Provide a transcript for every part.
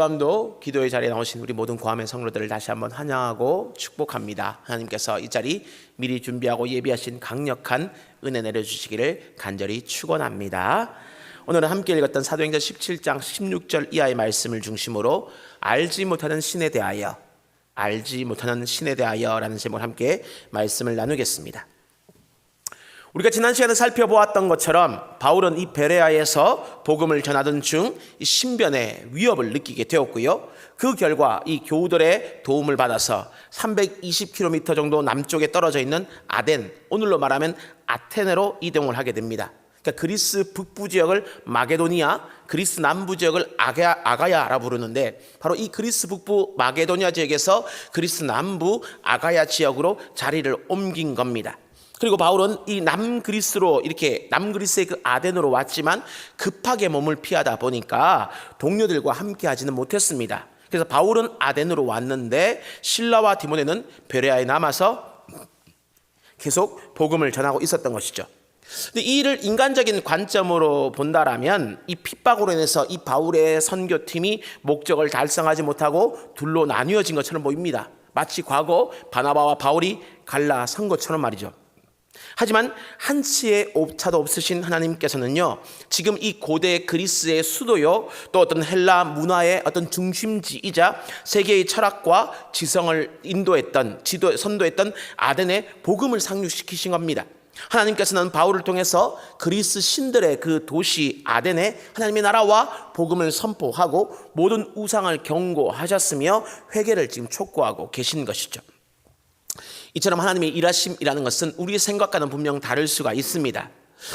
밤도 기도의 자리에 나오신 우리 모든 고함의 성로들을 다시 한번 환영하고 축복합니다. 하나님께서 이 자리 미리 준비하고 예비하신 강력한 은혜 내려주시기를 간절히 축원합니다. 오늘은 함께 읽었던 사도행전 17장 16절 이하의 말씀을 중심으로 알지 못하는 신에 대하여 알지 못하는 신에 대하여라는 제목을 함께 말씀을 나누겠습니다. 우리가 지난 시간에 살펴보았던 것처럼 바울은 이 베레아에서 복음을 전하던 중이 신변의 위협을 느끼게 되었고요. 그 결과 이 교우들의 도움을 받아서 320km 정도 남쪽에 떨어져 있는 아덴, 오늘로 말하면 아테네로 이동을 하게 됩니다. 그러니까 그리스 북부 지역을 마게도니아, 그리스 남부 지역을 아가야, 아가야라 부르는데 바로 이 그리스 북부 마게도니아 지역에서 그리스 남부 아가야 지역으로 자리를 옮긴 겁니다. 그리고 바울은 이 남그리스로 이렇게 남그리스의 그 아덴으로 왔지만 급하게 몸을 피하다 보니까 동료들과 함께 하지는 못했습니다. 그래서 바울은 아덴으로 왔는데 신라와 디모데는 베레아에 남아서 계속 복음을 전하고 있었던 것이죠. 근데 이 일을 인간적인 관점으로 본다라면 이 핍박으로 인해서 이 바울의 선교팀이 목적을 달성하지 못하고 둘로 나뉘어진 것처럼 보입니다. 마치 과거 바나바와 바울이 갈라선 것처럼 말이죠. 하지만 한치의 오차도 없으신 하나님께서는요, 지금 이 고대 그리스의 수도요, 또 어떤 헬라 문화의 어떤 중심지이자 세계의 철학과 지성을 인도했던, 지도, 선도했던 아덴에 복음을 상륙시키신 겁니다. 하나님께서는 바울을 통해서 그리스 신들의 그 도시 아덴에 하나님의 나라와 복음을 선포하고 모든 우상을 경고하셨으며 회개를 지금 촉구하고 계신 것이죠. 이처럼 하나님의 일하심이라는 것은 우리의 생각과는 분명 다를 수가 있습니다.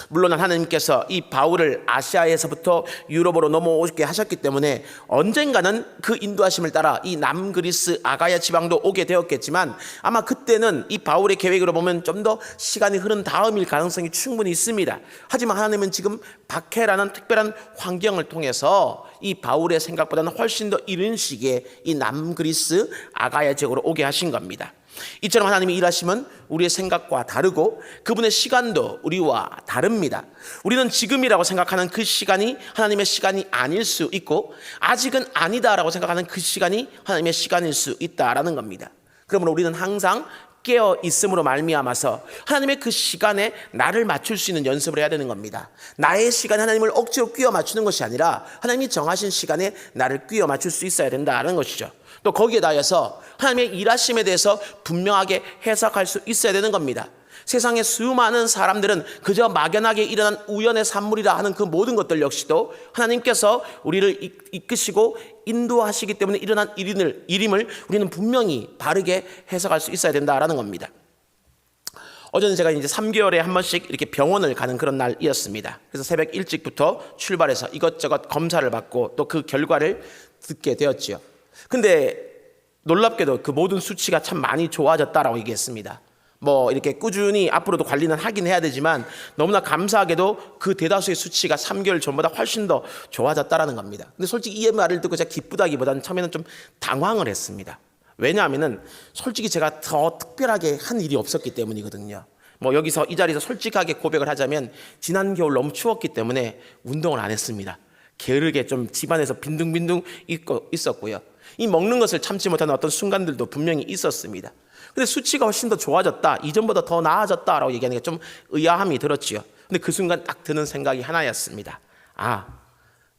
물론 하나님께서 이 바울을 아시아에서부터 유럽으로 넘어오게 하셨기 때문에 언젠가는 그 인도하심을 따라 이 남그리스 아가야 지방도 오게 되었겠지만 아마 그때는 이 바울의 계획으로 보면 좀 더 시간이 흐른 다음일 가능성이 충분히 있습니다. 하지만 하나님은 지금 박해라는 특별한 환경을 통해서 이 바울의 생각보다는 훨씬 더 이른 시기에 이 남그리스 아가야 지역으로 오게 하신 겁니다. 이처럼 하나님이 일하시면 우리의 생각과 다르고 그분의 시간도 우리와 다릅니다. 우리는 지금이라고 생각하는 그 시간이 하나님의 시간이 아닐 수 있고 아직은 아니다라고 생각하는 그 시간이 하나님의 시간일 수 있다라는 겁니다. 그러므로 우리는 항상 깨어 있음으로 말미암아서 하나님의 그 시간에 나를 맞출 수 있는 연습을 해야 되는 겁니다. 나의 시간에 하나님을 억지로 끼워 맞추는 것이 아니라 하나님이 정하신 시간에 나를 끼워 맞출 수 있어야 된다는 것이죠. 또 거기에 다해서 하나님의 일하심에 대해서 분명하게 해석할 수 있어야 되는 겁니다. 세상의 수많은 사람들은 그저 막연하게 일어난 우연의 산물이라 하는 그 모든 것들 역시도 하나님께서 우리를 이끄시고 인도하시기 때문에 일어난 일임을, 일임을 우리는 분명히 바르게 해석할 수 있어야 된다라는 겁니다. 어제는 제가 이제 3개월에 한 번씩 이렇게 병원을 가는 그런 날이었습니다. 그래서 새벽 일찍부터 출발해서 이것저것 검사를 받고 또 그 결과를 듣게 되었지요. 근데 놀랍게도 그 모든 수치가 참 많이 좋아졌다라고 얘기했습니다. 뭐 이렇게 꾸준히 앞으로도 관리는 하긴 해야 되지만 너무나 감사하게도 그 대다수의 수치가 3개월 전보다 훨씬 더 좋아졌다라는 겁니다. 근데 솔직히 이 말을 듣고 제가 기쁘다기보다는 처음에는 좀 당황을 했습니다. 왜냐하면은 솔직히 제가 더 특별하게 한 일이 없었기 때문이거든요. 뭐 여기서 이 자리에서 솔직하게 고백을 하자면 지난 겨울 너무 추웠기 때문에 운동을 안 했습니다. 게으르게 좀 집안에서 빈둥빈둥 있었고요. 이 먹는 것을 참지 못하는 어떤 순간들도 분명히 있었습니다. 근데 수치가 훨씬 더 좋아졌다. 이전보다 더 나아졌다라고 얘기하는 게 좀 의아함이 들었지요. 근데 그 순간 딱 드는 생각이 하나였습니다. 아,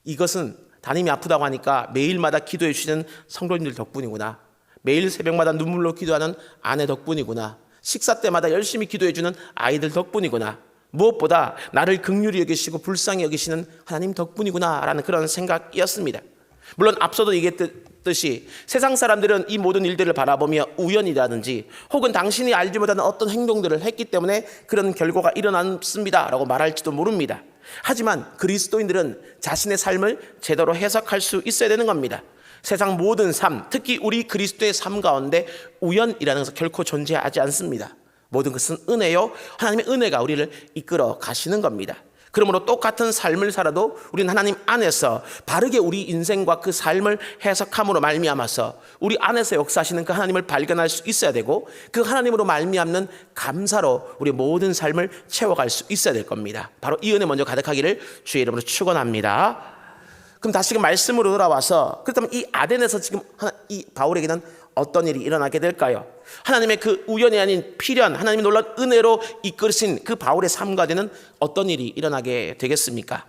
이것은 담임이 아프다고 하니까 매일마다 기도해 주시는 성도님들 덕분이구나. 매일 새벽마다 눈물로 기도하는 아내 덕분이구나. 식사 때마다 열심히 기도해 주는 아이들 덕분이구나. 무엇보다 나를 극률히 여기시고 불쌍히 여기시는 하나님 덕분이구나라는 그런 생각이었습니다. 물론 앞서도 얘기했듯이 세상 사람들은 이 모든 일들을 바라보며 우연이라든지 혹은 당신이 알지 못하는 어떤 행동들을 했기 때문에 그런 결과가 일어났습니다라고 말할지도 모릅니다. 하지만 그리스도인들은 자신의 삶을 제대로 해석할 수 있어야 되는 겁니다. 세상 모든 삶, 특히 우리 그리스도의 삶 가운데 우연이라는 것은 결코 존재하지 않습니다. 모든 것은 은혜요. 하나님의 은혜가 우리를 이끌어 가시는 겁니다. 그러므로 똑같은 삶을 살아도 우리는 하나님 안에서 바르게 우리 인생과 그 삶을 해석함으로 말미암아서 우리 안에서 역사하시는 그 하나님을 발견할 수 있어야 되고 그 하나님으로 말미암는 감사로 우리 모든 삶을 채워갈 수 있어야 될 겁니다. 바로 이 은혜 먼저 가득하기를 주의 이름으로 축원합니다. 그럼 다시금 말씀으로 돌아와서 그렇다면 이 아덴에서 지금 하나, 이 바울에게는 어떤 일이 일어나게 될까요? 하나님의 그 우연이 아닌 필연, 하나님의 놀라운 은혜로 이끌으신 그 바울의 삶 가운데는 어떤 일이 일어나게 되겠습니까?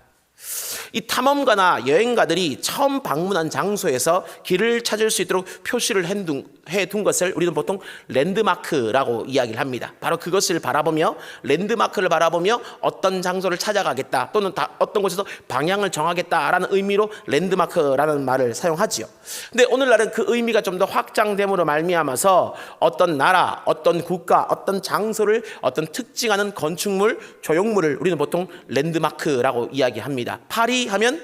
이 탐험가나 여행가들이 처음 방문한 장소에서 길을 찾을 수 있도록 표시를 해둔 것을 우리는 보통 랜드마크라고 이야기를 합니다. 바로 그것을 바라보며 랜드마크를 바라보며 어떤 장소를 찾아가겠다 또는 어떤 곳에서 방향을 정하겠다라는 의미로 랜드마크라는 말을 사용하지요. 근데 오늘날은 그 의미가 좀 더 확장됨으로 말미암아서 어떤 나라, 어떤 국가, 어떤 장소를 어떤 특징하는 건축물, 조형물을 우리는 보통 랜드마크라고 이야기합니다. 파리 하면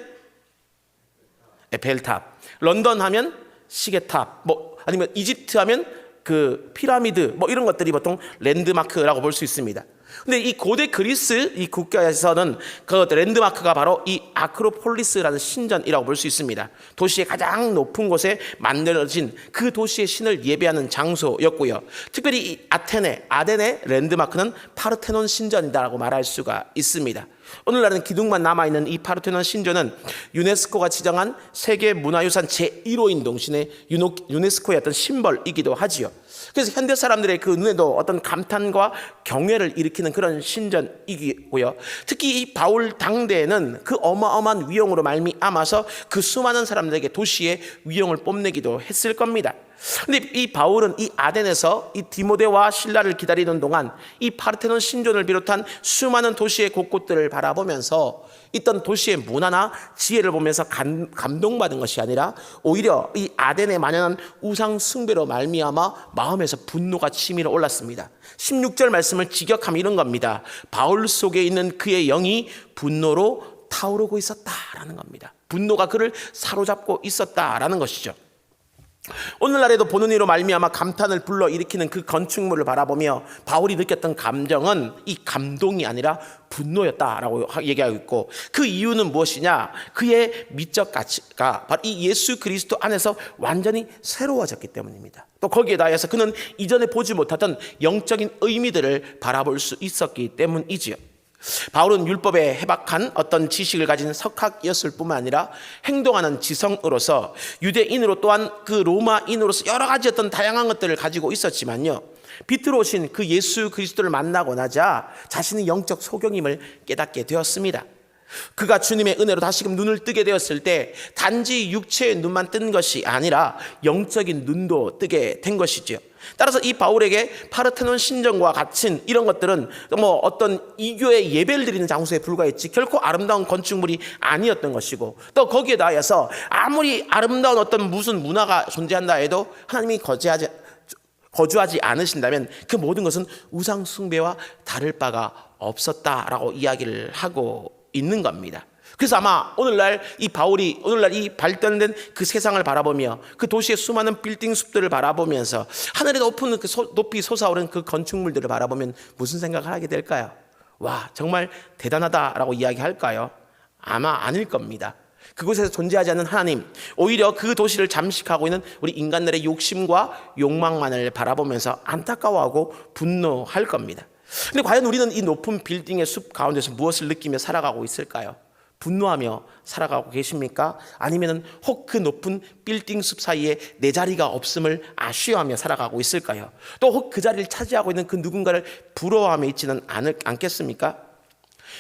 에펠탑, 런던 하면 시계탑, 뭐 아니면 이집트 하면 그 피라미드 뭐 이런 것들이 보통 랜드마크라고 볼 수 있습니다. 근데 이 고대 그리스 이 국가에서는 그 랜드마크가 바로 이 아크로폴리스라는 신전이라고 볼 수 있습니다. 도시의 가장 높은 곳에 만들어진 그 도시의 신을 예배하는 장소였고요. 특별히 이 아테네, 아덴의 랜드마크는 파르테논 신전이다라고 말할 수가 있습니다. 오늘날은 기둥만 남아있는 이 파르테논 신전은 유네스코가 지정한 세계 문화유산 제1호인 동신의 유네스코의 어떤 심벌이기도 하지요. 그래서 현대 사람들의 그 눈에도 어떤 감탄과 경외를 일으키는 그런 신전이고요. 특히 이 바울 당대에는 그 어마어마한 위용으로 말미암아서 그 수많은 사람들에게 도시의 위용을 뽐내기도 했을 겁니다. 근데 이 바울은 이 아덴에서 이 디모데와 신라를 기다리는 동안 이 파르테논 신전을 비롯한 수많은 도시의 곳곳들을 바라보면서 있던 도시의 문화나 지혜를 보면서 감, 감동받은 것이 아니라 오히려 이 아덴에 만연한 우상 숭배로 말미암아 마음에서 분노가 치밀어 올랐습니다. 16절 말씀을 직역하면 이런 겁니다. 바울 속에 있는 그의 영이 분노로 타오르고 있었다라는 겁니다. 분노가 그를 사로잡고 있었다라는 것이죠. 오늘날에도 보는 이로 말미암아 감탄을 불러 일으키는 그 건축물을 바라보며 바울이 느꼈던 감정은 이 감동이 아니라 분노였다라고 얘기하고 있고 그 이유는 무엇이냐? 그의 미적 가치가 바로 이 예수 그리스도 안에서 완전히 새로워졌기 때문입니다. 또 거기에 다해서 그는 이전에 보지 못하던 영적인 의미들을 바라볼 수 있었기 때문이지요. 바울은 율법에 해박한 어떤 지식을 가진 석학이었을 뿐만 아니라 행동하는 지성으로서 유대인으로 또한 그 로마인으로서 여러 가지 어떤 다양한 것들을 가지고 있었지만요. 빛으로 오신 그 예수 그리스도를 만나고 나자 자신의 영적 소경임을 깨닫게 되었습니다. 그가 주님의 은혜로 다시금 눈을 뜨게 되었을 때 단지 육체의 눈만 뜬 것이 아니라 영적인 눈도 뜨게 된 것이지요. 따라서 이 바울에게 파르테논 신전과 같은 이런 것들은 뭐 어떤 이교의 예배를 드리는 장소에 불과했지 결코 아름다운 건축물이 아니었던 것이고 또 거기에 다해서 아무리 아름다운 어떤 무슨 문화가 존재한다 해도 하나님이 거주하지 거주하지 않으신다면 그 모든 것은 우상 숭배와 다를 바가 없었다라고 이야기를 하고 있는 겁니다. 그래서 아마 오늘날 이 바울이 오늘날 이 발전된 그 세상을 바라보며 그 도시의 수많은 빌딩 숲들을 바라보면서 하늘에 높은 그 소, 높이 솟아오른 그 건축물들을 바라보면 무슨 생각을 하게 될까요? 와 정말 대단하다라고 이야기할까요? 아마 아닐 겁니다. 그곳에서 존재하지 않는 하나님, 오히려 그 도시를 잠식하고 있는 우리 인간들의 욕심과 욕망만을 바라보면서 안타까워하고 분노할 겁니다. 근데 과연 우리는 이 높은 빌딩의 숲 가운데서 무엇을 느끼며 살아가고 있을까요? 분노하며 살아가고 계십니까? 아니면 혹그 높은 빌딩 숲 사이에 내 자리가 없음을 아쉬워하며 살아가고 있을까요? 또 혹 그 자리를 차지하고 있는 그 누군가를 부러워하며 있지는 않을, 않겠습니까?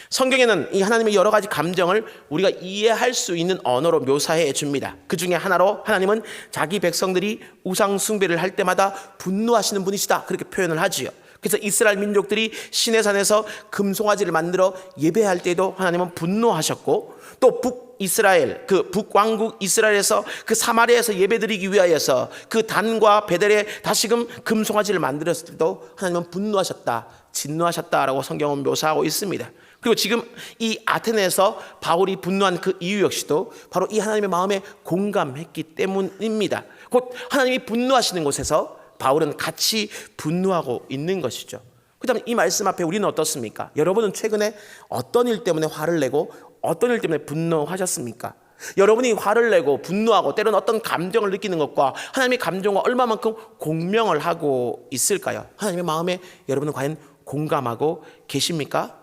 성경에는 이 하나님의 여러 가지 감정을 우리가 이해할 수 있는 언어로 묘사해 줍니다. 그 중에 하나로 하나님은 자기 백성들이 우상 숭배를 할 때마다 분노하시는 분이시다. 그렇게 표현을 하지요. 그래서 이스라엘 민족들이 시내 산에서 금송아지를 만들어 예배할 때도 하나님은 분노하셨고 또 북 이스라엘 그 북왕국 이스라엘에서 그 사마리아에서 예배드리기 위하여서 그 단과 베델에 다시금 금송아지를 만들었을 때도 하나님은 분노하셨다 진노하셨다라고 성경은 묘사하고 있습니다. 그리고 지금 이 아테네에서 바울이 분노한 그 이유 역시도 바로 이 하나님의 마음에 공감했기 때문입니다. 곧 하나님이 분노하시는 곳에서 바울은 같이 분노하고 있는 것이죠. 그다음에 이 말씀 앞에 우리는 어떻습니까? 여러분은 최근에 어떤 일 때문에 화를 내고 어떤 일 때문에 분노하셨습니까? 여러분이 화를 내고 분노하고 때로는 어떤 감정을 느끼는 것과 하나님의 감정과 얼마만큼 공명을 하고 있을까요? 하나님의 마음에 여러분은 과연 공감하고 계십니까?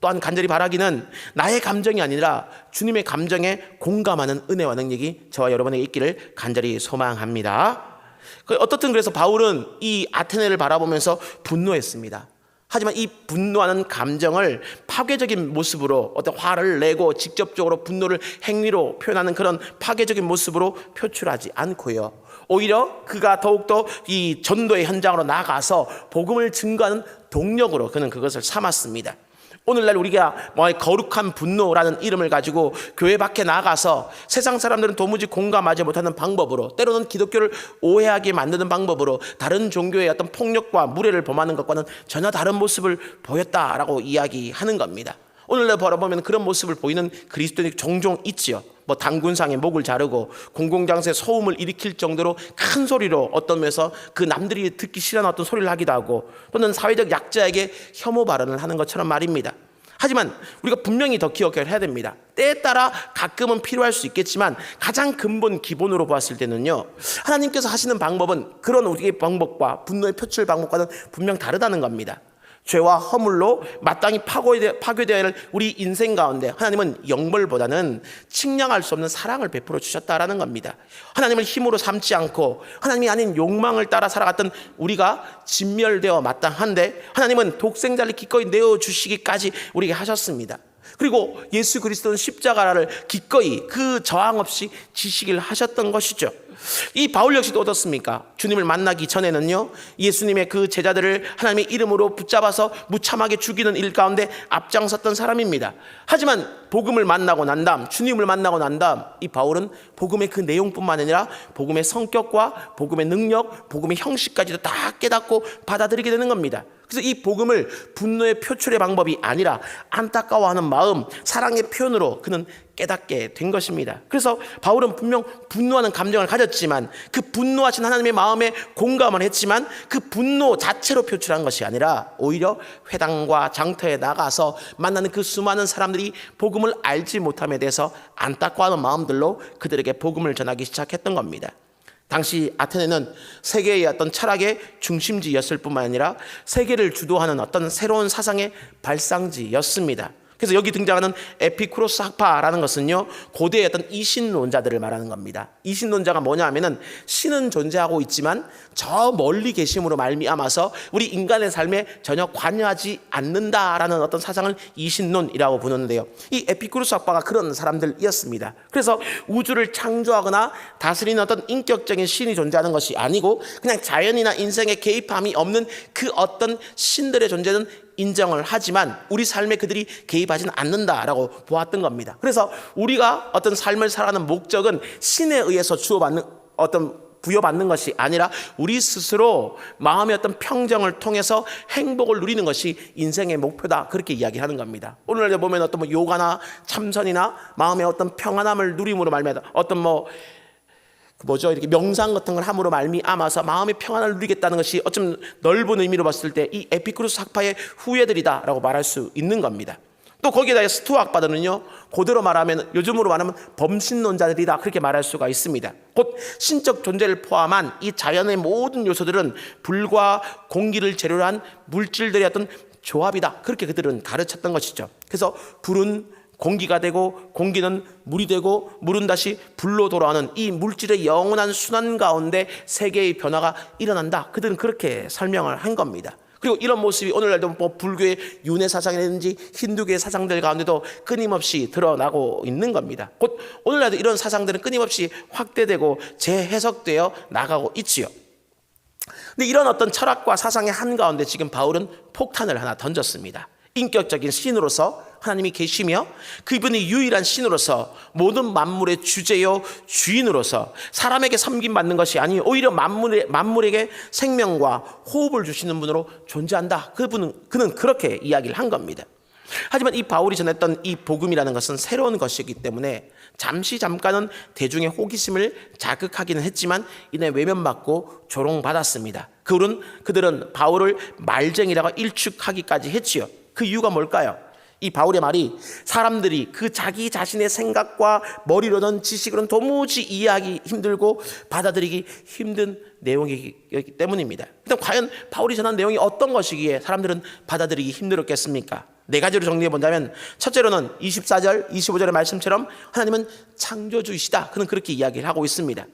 또한 간절히 바라기는 나의 감정이 아니라 주님의 감정에 공감하는 은혜와 능력이 저와 여러분에게 있기를 간절히 소망합니다. 그 어떻든 그래서 바울은 이 아테네를 바라보면서 분노했습니다. 하지만 이 분노하는 감정을 파괴적인 모습으로 어떤 화를 내고 직접적으로 분노를 행위로 표현하는 그런 파괴적인 모습으로 표출하지 않고요. 오히려 그가 더욱더 이 전도의 현장으로 나가서 복음을 증거하는 동력으로 그는 그것을 삼았습니다. 오늘날 우리가 뭐 거룩한 분노라는 이름을 가지고 교회 밖에 나가서 세상 사람들은 도무지 공감하지 못하는 방법으로 때로는 기독교를 오해하게 만드는 방법으로 다른 종교의 어떤 폭력과 무례를 범하는 것과는 전혀 다른 모습을 보였다라고 이야기하는 겁니다. 오늘날 바라보면 그런 모습을 보이는 그리스도인이 종종 있지요. 뭐 당군상에 목을 자르고 공공장소에 소음을 일으킬 정도로 큰 소리로 어떤 면에서 그 남들이 듣기 싫어하는 어떤 소리를 하기도 하고 또는 사회적 약자에게 혐오 발언을 하는 것처럼 말입니다. 하지만 우리가 분명히 더 기억해야 됩니다. 때에 따라 가끔은 필요할 수 있겠지만 가장 근본 기본으로 보았을 때는요. 하나님께서 하시는 방법은 그런 우리의 방법과 분노의 표출 방법과는 분명 다르다는 겁니다. 죄와 허물로 마땅히 파괴되, 파괴되어야 할 우리 인생 가운데 하나님은 영벌보다는 측량할 수 없는 사랑을 베풀어 주셨다라는 겁니다. 하나님을 힘으로 삼지 않고 하나님이 아닌 욕망을 따라 살아갔던 우리가 진멸되어 마땅한데 하나님은 독생자를 기꺼이 내어 주시기까지 우리에게 하셨습니다. 그리고 예수 그리스도는 십자가를 기꺼이 그 저항 없이 지시기를 하셨던 것이죠. 이 바울 역시도 어떻습니까? 주님을 만나기 전에는요, 예수님의 그 제자들을 하나님의 이름으로 붙잡아서 무참하게 죽이는 일 가운데 앞장섰던 사람입니다. 하지만 복음을 만나고 난 다음, 주님을 만나고 난 다음, 이 바울은 복음의 그 내용뿐만 아니라 복음의 성격과 복음의 능력, 복음의 형식까지도 다 깨닫고 받아들이게 되는 겁니다. 그래서 이 복음을 분노의 표출의 방법이 아니라 안타까워하는 마음, 사랑의 표현으로 그는 깨닫게 된 것입니다. 그래서 바울은 분명 분노하는 감정을 가졌지만 그 분노하신 하나님의 마음에 공감을 했지만 그 분노 자체로 표출한 것이 아니라 오히려 회당과 장터에 나가서 만나는 그 수많은 사람들이 복음을 알지 못함에 대해서 안타까워하는 마음들로 그들에게 복음을 전하기 시작했던 겁니다. 당시 아테네는 세계의 어떤 철학의 중심지였을 뿐만 아니라 세계를 주도하는 어떤 새로운 사상의 발상지였습니다. 그래서 여기 등장하는 에피쿠로스 학파라는 것은요 고대의 어떤 이신론자들을 말하는 겁니다. 이신론자가 뭐냐 하면은 신은 존재하고 있지만 저 멀리 계심으로 말미암아서 우리 인간의 삶에 전혀 관여하지 않는다라는 어떤 사상을 이신론이라고 부르는데요. 이 에피쿠로스 학파가 그런 사람들이었습니다. 그래서 우주를 창조하거나 다스리는 어떤 인격적인 신이 존재하는 것이 아니고 그냥 자연이나 인생에 개입함이 없는 그 어떤 신들의 존재는 인정을 하지만 우리 삶에 그들이 개입하지는 않는다라고 보았던 겁니다. 그래서 우리가 어떤 삶을 살아가는 목적은 신에 의해서 주어받는 어떤 부여받는 것이 아니라 우리 스스로 마음의 어떤 평정을 통해서 행복을 누리는 것이 인생의 목표다. 그렇게 이야기하는 겁니다. 오늘날 보면 어떤 뭐 요가나 참선이나 마음의 어떤 평안함을 누림으로 말미암아 어떤 뭐그 뭐죠? 이렇게 명상 같은 걸 함으로 말미암아서 마음의 평안을 누리겠다는 것이 어쩜 넓은 의미로 봤을 때 이 에피쿠르스 학파의 후예들이다라고 말할 수 있는 겁니다. 또 거기에 대해 스토아 학파들은요 고대로 말하면 요즘으로 말하면 범신론자들이다 그렇게 말할 수가 있습니다. 곧 신적 존재를 포함한 이 자연의 모든 요소들은 불과 공기를 재료로 한 물질들의 어떤 조합이다 그렇게 그들은 가르쳤던 것이죠. 그래서 불은 공기가 되고 공기는 물이 되고 물은 다시 불로 돌아오는 이 물질의 영원한 순환 가운데 세계의 변화가 일어난다. 그들은 그렇게 설명을 한 겁니다. 그리고 이런 모습이 오늘날도 뭐 불교의 윤회 사상이라든지 힌두교의 사상들 가운데도 끊임없이 드러나고 있는 겁니다. 곧 오늘날도 이런 사상들은 끊임없이 확대되고 재해석되어 나가고 있지요. 근데 이런 어떤 철학과 사상의 한가운데 지금 바울은 폭탄을 하나 던졌습니다. 인격적인 신으로서 하나님이 계시며 그분이 유일한 신으로서 모든 만물의 주제요 주인으로서 사람에게 섬김 받는 것이 아니 오히려 만물에, 만물에게 생명과 호흡을 주시는 분으로 존재한다. 그분은 그는 그렇게 이야기를 한 겁니다. 하지만 이 바울이 전했던 이 복음이라는 것은 새로운 것이기 때문에 잠시 잠깐은 대중의 호기심을 자극하기는 했지만 이내 외면받고 조롱받았습니다. 그들은 그들은 바울을 말쟁이라고 일축하기까지 했지요. 그 이유가 뭘까요? 이 바울의 말이 사람들이 그 자기 자신의 생각과 머리로는 지식으로는 도무지 이해하기 힘들고 받아들이기 힘든 내용이기 때문입니다. 그럼 과연 바울이 전한 내용이 어떤 것이기에 사람들은 받아들이기 힘들었겠습니까? 네 가지로 정리해 본다면 첫째로는 24절, 25절의 말씀처럼 하나님은 창조주이시다. 그는 그렇게 이야기를 하고 있습니다.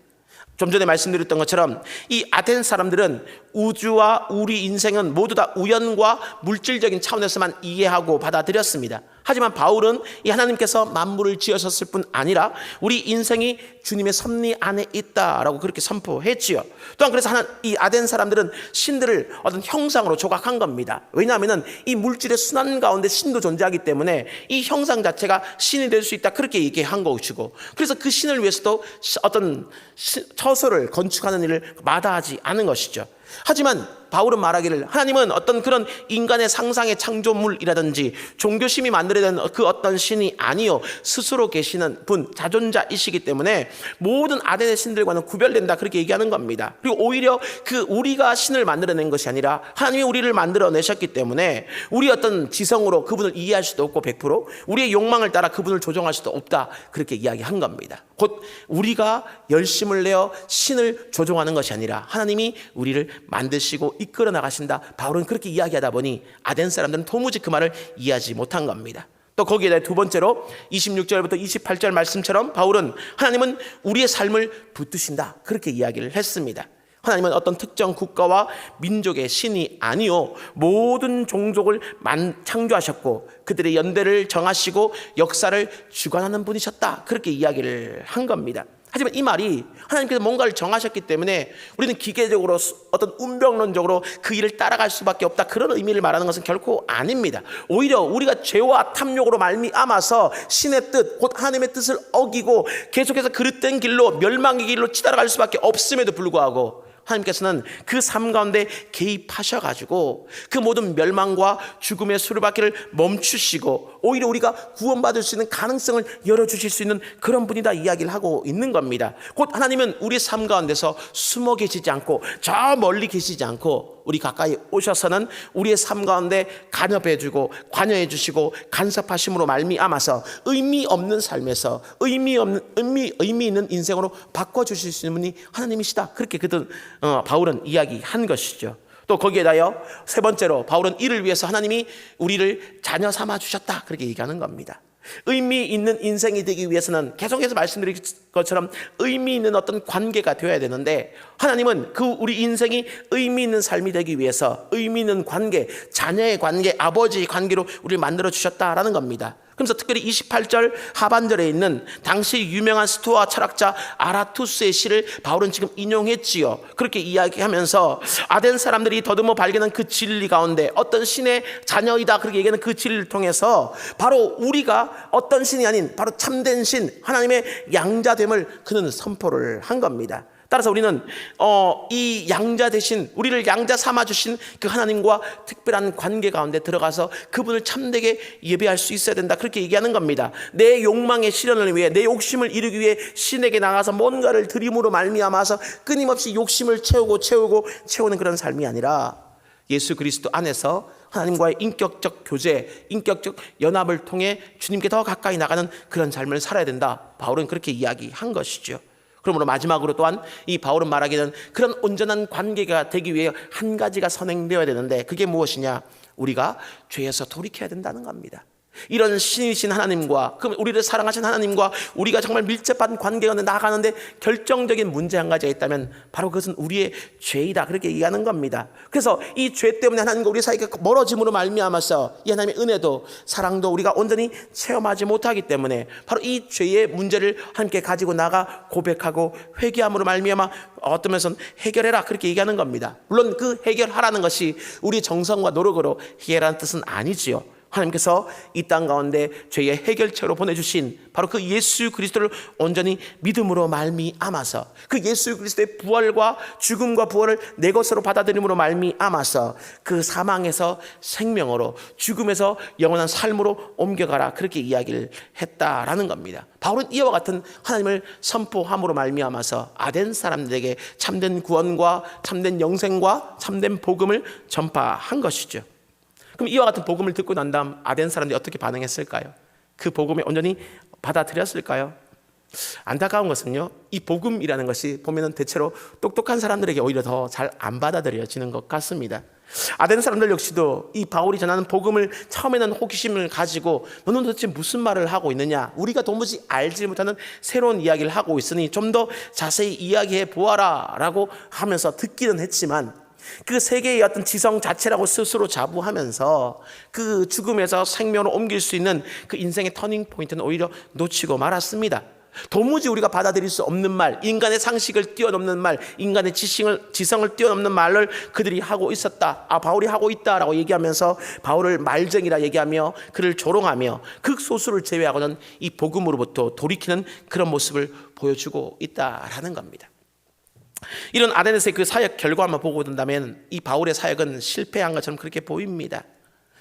좀 전에 말씀드렸던 것처럼 이 아덴 사람들은 우주와 우리 인생은 모두 다 우연과 물질적인 차원에서만 이해하고 받아들였습니다. 하지만 바울은 이 하나님께서 만물을 지으셨을 뿐 아니라 우리 인생이 주님의 섭리 안에 있다라고 그렇게 선포했지요. 또한 그래서 하나 이 아덴 사람들은 신들을 어떤 형상으로 조각한 겁니다. 왜냐하면은 이 물질의 순환 가운데 신도 존재하기 때문에 이 형상 자체가 신이 될 수 있다 그렇게 얘기한 것이고 그래서 그 신을 위해서도 시- 어떤 시- 처소를 건축하는 일을 마다하지 않은 것이죠. 하지만 바울은 말하기를 하나님은 어떤 그런 인간의 상상의 창조물이라든지 종교심이 만들어낸 그 어떤 신이 아니요 스스로 계시는 분 자존자이시기 때문에 모든 아덴의 신들과는 구별된다 그렇게 얘기하는 겁니다. 그리고 오히려 그 우리가 신을 만들어낸 것이 아니라 하나님이 우리를 만들어내셨기 때문에 우리 어떤 지성으로 그분을 이해할 수도 없고 100% 우리의 욕망을 따라 그분을 조종할 수도 없다 그렇게 이야기한 겁니다. 곧 우리가 열심을 내어 신을 조종하는 것이 아니라 하나님이 우리를 만드시고 이끌어 나가신다. 바울은 그렇게 이야기하다 보니 아덴 사람들은 도무지 그 말을 이해하지 못한 겁니다. 또 거기에 대해 두 번째로 26절부터 28절 말씀처럼 바울은 하나님은 우리의 삶을 붙드신다. 그렇게 이야기를 했습니다. 하나님은 어떤 특정 국가와 민족의 신이 아니요 모든 종족을 만 창조하셨고 그들의 연대를 정하시고 역사를 주관하는 분이셨다 그렇게 이야기를 한 겁니다. 하지만 이 말이 하나님께서 뭔가를 정하셨기 때문에 우리는 기계적으로 수- 어떤 운명론적으로 그 일을 따라갈 수밖에 없다 그런 의미를 말하는 것은 결코 아닙니다. 오히려 우리가 죄와 탐욕으로 말미암아서 신의 뜻, 곧 하나님의 뜻을 어기고 계속해서 그릇된 길로 멸망의 길로 치달아갈 수밖에 없음에도 불구하고 하나님께서는 그 삶 가운데 개입하셔가지고 그 모든 멸망과 죽음의 수르바퀴를 멈추시고 오히려 우리가 구원받을 수 있는 가능성을 열어주실 수 있는 그런 분이다 이야기를 하고 있는 겁니다. 곧 하나님은 우리 삶 가운데서 숨어 계시지 않고 저 멀리 계시지 않고 우리 가까이 오셔서는 우리의 삶 가운데 간섭해주고 관여해주시고 간섭하심으로 말미암아서 의미 없는 삶에서 의미 없는 의미 의미 있는 인생으로 바꿔 주실 수 있는 분이 하나님이시다. 그렇게 그들 어, 바울은 이야기한 것이죠. 또 거기에 다여 세 번째로 바울은 이를 위해서 하나님이 우리를 자녀 삼아 주셨다. 그렇게 얘기하는 겁니다. 의미 있는 인생이 되기 위해서는 계속해서 말씀드린 것처럼 의미 있는 어떤 관계가 되어야 되는데 하나님은 그 우리 인생이 의미 있는 삶이 되기 위해서 의미 있는 관계, 자녀의 관계, 아버지의 관계로 우리를 만들어 주셨다라는 겁니다. 그래서 특별히 28절 하반절에 있는 당시 유명한 스토아 철학자 아라투스의 시를 바울은 지금 인용했지요. 그렇게 이야기하면서 아덴 사람들이 더듬어 발견한 그 진리 가운데 어떤 신의 자녀이다 그렇게 얘기하는 그 진리를 통해서 바로 우리가 어떤 신이 아닌 바로 참된 신 하나님의 양자됨을 그는 선포를 한 겁니다. 따라서 우리는 어, 이 양자 대신 우리를 양자 삼아 주신 그 하나님과 특별한 관계 가운데 들어가서 그분을 참되게 예배할 수 있어야 된다. 그렇게 얘기하는 겁니다. 내 욕망의 실현을 위해 내 욕심을 이루기 위해 신에게 나가서 뭔가를 드림으로 말미암아서 끊임없이 욕심을 채우고 채우고 채우는 그런 삶이 아니라 예수 그리스도 안에서 하나님과의 인격적 교제, 인격적 연합을 통해 주님께 더 가까이 나가는 그런 삶을 살아야 된다. 바울은 그렇게 이야기한 것이죠. 그러므로 마지막으로 또한 이 바울은 말하기는 그런 온전한 관계가 되기 위해 한 가지가 선행되어야 되는데 그게 무엇이냐? 우리가 죄에서 돌이켜야 된다는 겁니다. 이런 신이신 하나님과 그럼 우리를 사랑하신 하나님과 우리가 정말 밀접한 관계가 나가는데 결정적인 문제 한 가지가 있다면 바로 그것은 우리의 죄이다 그렇게 얘기하는 겁니다. 그래서 이 죄 때문에 하나님과 우리 사이가 멀어짐으로 말미암아서 이 하나님의 은혜도 사랑도 우리가 온전히 체험하지 못하기 때문에 바로 이 죄의 문제를 함께 가지고 나가 고백하고 회개함으로 말미암아 어떤 면에서는 해결해라 그렇게 얘기하는 겁니다. 물론 그 해결하라는 것이 우리 정성과 노력으로 해결하는 뜻은 아니지요. 하나님께서 이 땅 가운데 죄의 해결책으로 보내주신 바로 그 예수 그리스도를 온전히 믿음으로 말미암아서 그 예수 그리스도의 부활과 죽음과 부활을 내 것으로 받아들임으로 말미암아서 그 사망에서 생명으로 죽음에서 영원한 삶으로 옮겨가라 그렇게 이야기를 했다라는 겁니다. 바울은 이와 같은 하나님을 선포함으로 말미암아서 아덴 사람들에게 참된 구원과 참된 영생과 참된 복음을 전파한 것이죠. 그럼 이와 같은 복음을 듣고 난 다음 아덴 사람들이 어떻게 반응했을까요? 그 복음에 온전히 받아들였을까요? 안타까운 것은요, 이 복음이라는 것이 보면은 대체로 똑똑한 사람들에게 오히려 더 잘 안 받아들여지는 것 같습니다. 아덴 사람들 역시도 이 바울이 전하는 복음을 처음에는 호기심을 가지고 너는 도대체 무슨 말을 하고 있느냐? 우리가 도무지 알지 못하는 새로운 이야기를 하고 있으니 좀 더 자세히 이야기해 보아라 라고 하면서 듣기는 했지만 그 세계의 어떤 지성 자체라고 스스로 자부하면서 그 죽음에서 생명으로 옮길 수 있는 그 인생의 터닝 포인트는 오히려 놓치고 말았습니다. 도무지 우리가 받아들일 수 없는 말, 인간의 상식을 뛰어넘는 말, 인간의 지성을, 지성을 뛰어넘는 말을 그들이 하고 있었다. 아, 바울이 하고 있다 라고 얘기하면서 바울을 말쟁이라 얘기하며 그를 조롱하며 극소수를 제외하고는 이 복음으로부터 돌이키는 그런 모습을 보여주고 있다라는 겁니다. 이런 아덴에서의 그 사역 결과만 보고 본다면 이 바울의 사역은 실패한 것처럼 그렇게 보입니다.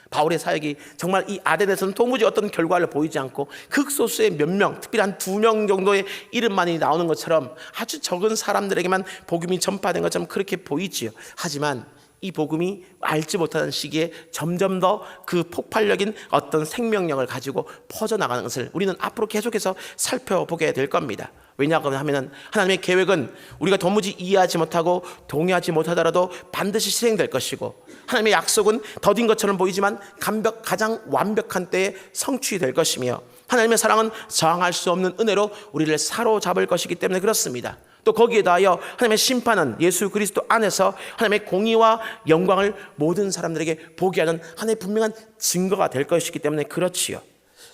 바울의 사역이 정말 이 아덴에서는 도무지 어떤 결과를 보이지 않고 극소수의 몇 명, 특별히 한 두 명 정도의 이름만이 나오는 것처럼 아주 적은 사람들에게만 복음이 전파된 것처럼 그렇게 보이지요. 하지만 이 복음이 알지 못하는 시기에 점점 더 그 폭발적인 어떤 생명력을 가지고 퍼져나가는 것을 우리는 앞으로 계속해서 살펴보게 될 겁니다. 왜냐하면 하나님의 계획은 우리가 도무지 이해하지 못하고 동의하지 못하더라도 반드시 실행될 것이고 하나님의 약속은 더딘 것처럼 보이지만 감벽, 가장 완벽한 때에 성취될 것이며 하나님의 사랑은 저항할 수 없는 은혜로 우리를 사로잡을 것이기 때문에 그렇습니다. 또 거기에 더하여 하나님의 심판은 예수 그리스도 안에서 하나님의 공의와 영광을 모든 사람들에게 보게 하는 하나님의 분명한 증거가 될 것이기 때문에 그렇지요.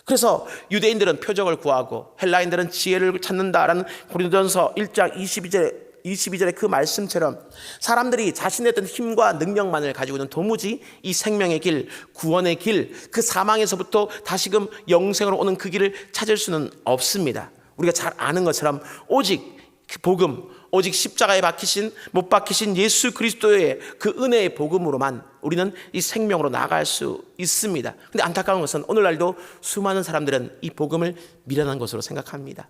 그래서 유대인들은 표적을 구하고 헬라인들은 지혜를 찾는다라는 고린도전서 1장 22절에 22절의 그 말씀처럼 사람들이 자신의 어떤 힘과 능력만을 가지고는 도무지 이 생명의 길, 구원의 길, 그 사망에서부터 다시금 영생으로 오는 그 길을 찾을 수는 없습니다. 우리가 잘 아는 것처럼 오직 그 복음, 오직 십자가에 박히신 못 박히신 예수 그리스도의 그 은혜의 복음으로만 우리는 이 생명으로 나갈 수 있습니다. 근데 안타까운 것은 오늘날도 수많은 사람들은 이 복음을 미련한 것으로 생각합니다.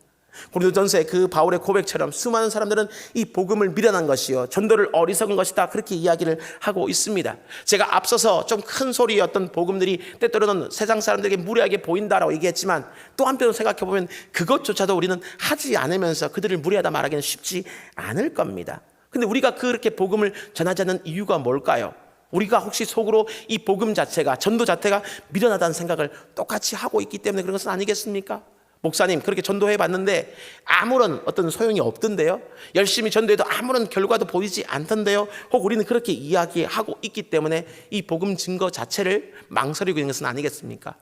고린도전서의 그 바울의 고백처럼 수많은 사람들은 이 복음을 미련한 것이요 전도를 어리석은 것이다 그렇게 이야기를 하고 있습니다. 제가 앞서서 좀큰 어떤 복음들이 때때로는 세상 사람들에게 무례하게 보인다라고 얘기했지만 또 한편으로 생각해 보면 그것조차도 우리는 하지 않으면서 그들을 무례하다 말하기는 쉽지 않을 겁니다. 근데 우리가 그렇게 복음을 전하지 않는 이유가 뭘까요? 우리가 혹시 속으로 이 복음 자체가 전도 자체가 미련하다는 생각을 똑같이 하고 있기 때문에 그런 것은 아니겠습니까? 목사님 그렇게 전도해 봤는데 아무런 어떤 소용이 없던데요. 열심히 전도해도 아무런 결과도 보이지 않던데요. 혹 우리는 그렇게 이야기하고 있기 때문에 이 복음 증거 자체를 망설이고 있는 것은 아니겠습니까?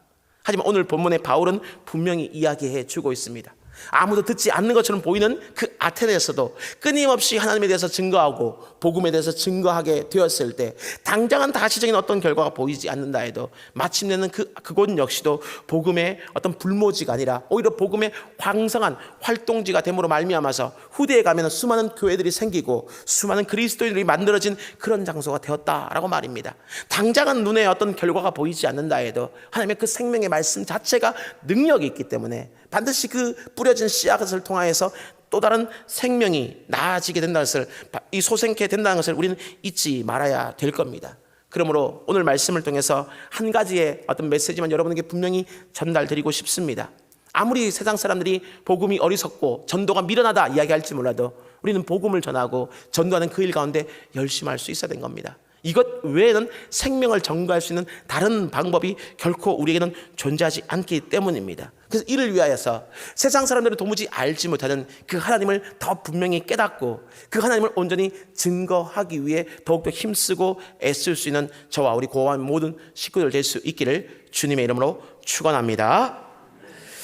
하지만 오늘 본문의 바울은 분명히 이야기해 주고 있습니다. 아무도 듣지 않는 것처럼 보이는 그 아테네에서도 끊임없이 하나님에 대해서 증거하고 복음에 대해서 증거하게 되었을 때 당장은 다시적인 어떤 결과가 보이지 않는다 해도 마침내는 그 그곳 역시도 복음의 어떤 불모지가 아니라 오히려 복음의 황성한 활동지가 됨으로 말미암아서 후대에 가면 수많은 교회들이 생기고 수많은 그리스도인들이 만들어진 그런 장소가 되었다라고 말입니다. 당장은 눈에 어떤 결과가 보이지 않는다 해도 하나님의 그 생명의 말씀 자체가 능력이 있기 때문에 반드시 그 뿌려진 씨앗을 통하여서 또 다른 생명이 나아지게 된다는 것을 이 소생케 된다는 것을 우리는 잊지 말아야 될 겁니다. 그러므로 오늘 말씀을 통해서 한 가지의 어떤 메시지만 여러분에게 분명히 전달드리고 싶습니다. 아무리 세상 사람들이 복음이 어리석고 전도가 미련하다 이야기할지 몰라도 우리는 복음을 전하고 전도하는 그 일 가운데 열심히 할 수 있어야 된 겁니다. 이것 외에는 생명을 전가할 수 있는 다른 방법이 결코 우리에게는 존재하지 않기 때문입니다. 그래서 이를 위하여서 세상 사람들은 도무지 알지 못하는 그 하나님을 더 분명히 깨닫고 그 하나님을 온전히 증거하기 위해 더욱더 힘쓰고 애쓸 수 있는 저와 우리 고아한 모든 식구들 될 수 있기를 주님의 이름으로 축원합니다.